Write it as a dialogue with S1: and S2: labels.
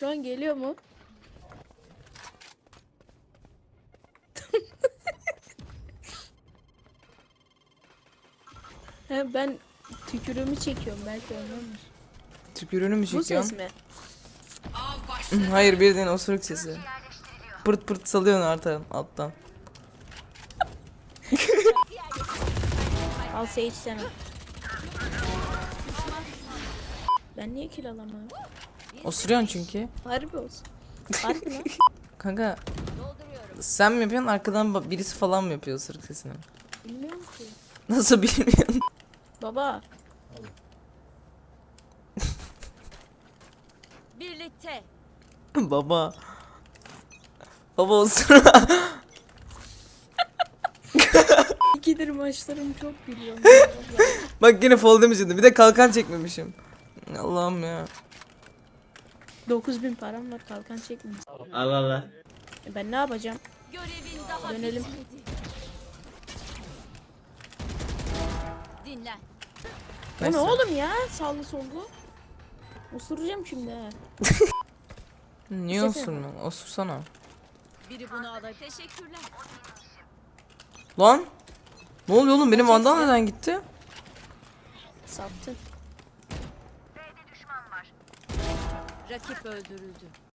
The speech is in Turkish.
S1: Şu an geliyor mu? He ben tükürüğümü çekiyorum belki ondandır.
S2: Tükürüğünü mü
S1: Bu ses mi?
S2: Hayır birden osuruk sesi. Pırt pırt salıyorsun artadan alttan.
S1: Al Sage sana. Ben niye kill alamıyorum?
S2: Osuruyorsun çünkü.
S1: Harbi olsun. Harbi lan.
S2: Kanka sen mi yapıyorsun arkadan birisi falan mı yapıyor osuruk sesini?
S1: Bilmiyorum ki.
S2: Nasıl bilmiyorsun?
S1: Baba
S3: Birlikte.
S2: Baba. Baba osur.
S1: ikidir maçlarım çok. Vallahi.
S2: Bak yine fall damage Bir de kalkan çekmemişim. Allah'ım ya.
S1: 9000 param var kalkan çekmedim.
S4: Allah Allah.
S1: E ben ne yapacağım?
S3: Görevin daha
S1: Dönelim.
S3: Dinlen.
S1: Bu
S2: Neyse.
S1: ne oğlum ya? Sağlı sollu. Osuracağım şimdi ha.
S2: Niye osurmuyorsun? Osursana.
S3: Biri bunu alır. Teşekkürler.
S2: Lan. Ne oluyor oğlum benim vandal neden gitti?
S1: Sattın.
S3: Rakip öldürüldü.